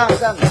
গান গান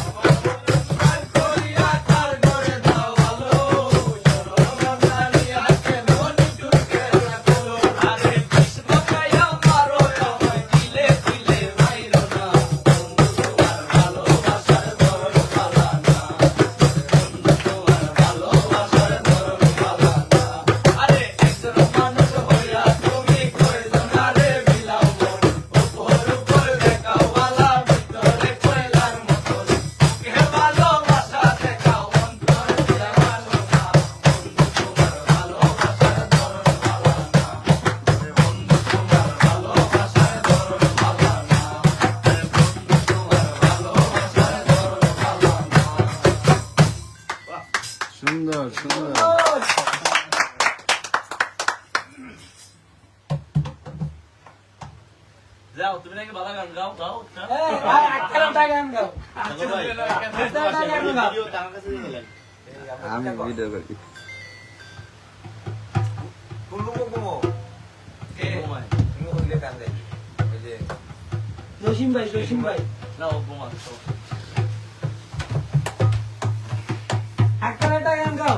যাও তুমি নাকি ভালো গান গাও? গাও আমি ভিডিও করি। জসিম ভাই জসিম ভাই। যাও বোমা একটা গান গাও।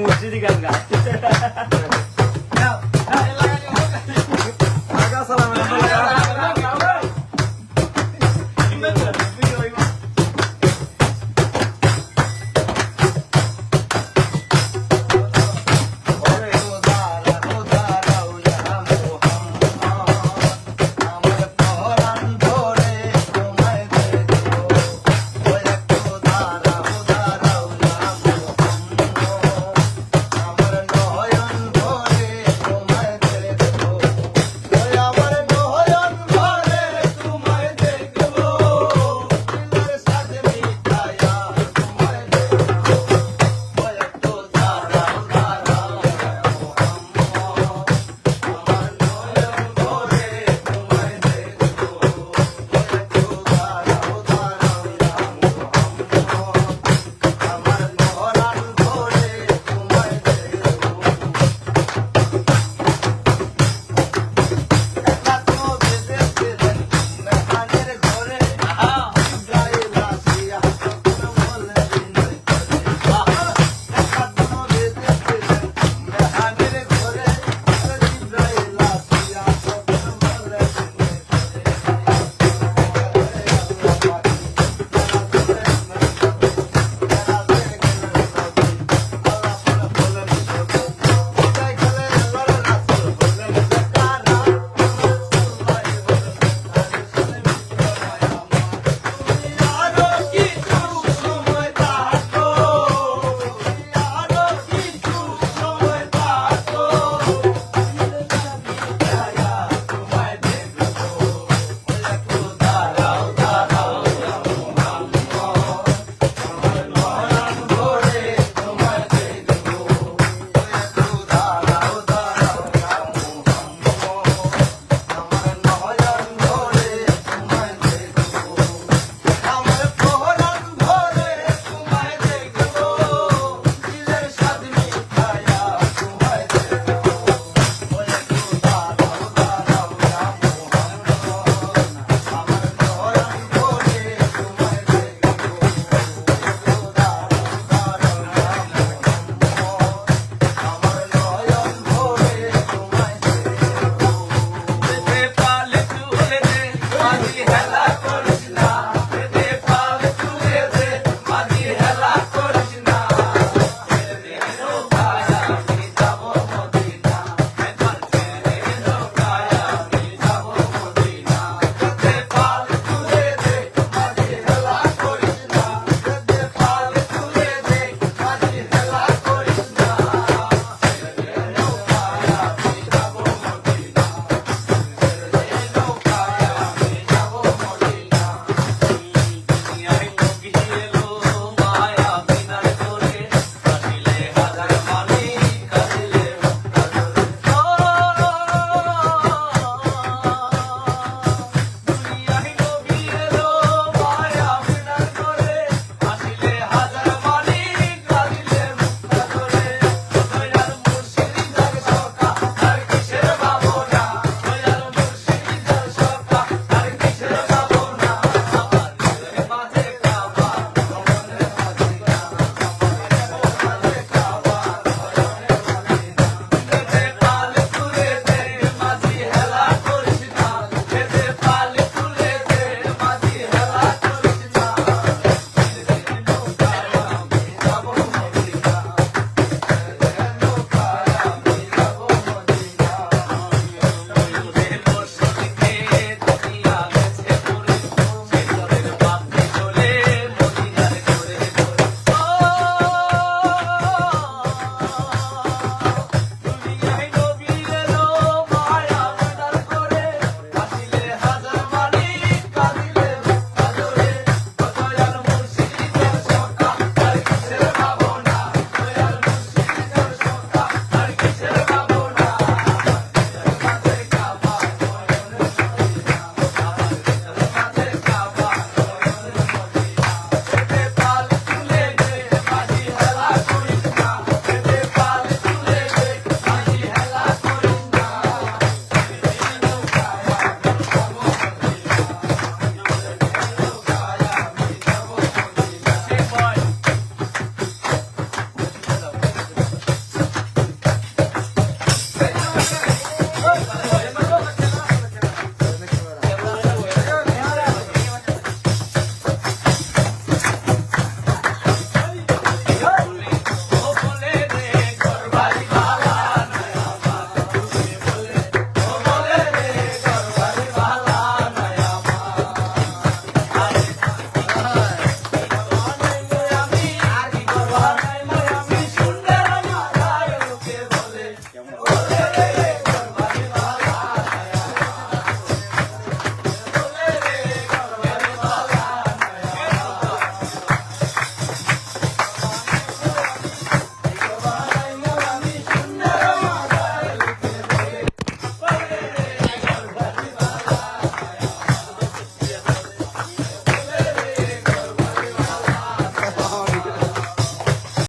মসজিদি গান গা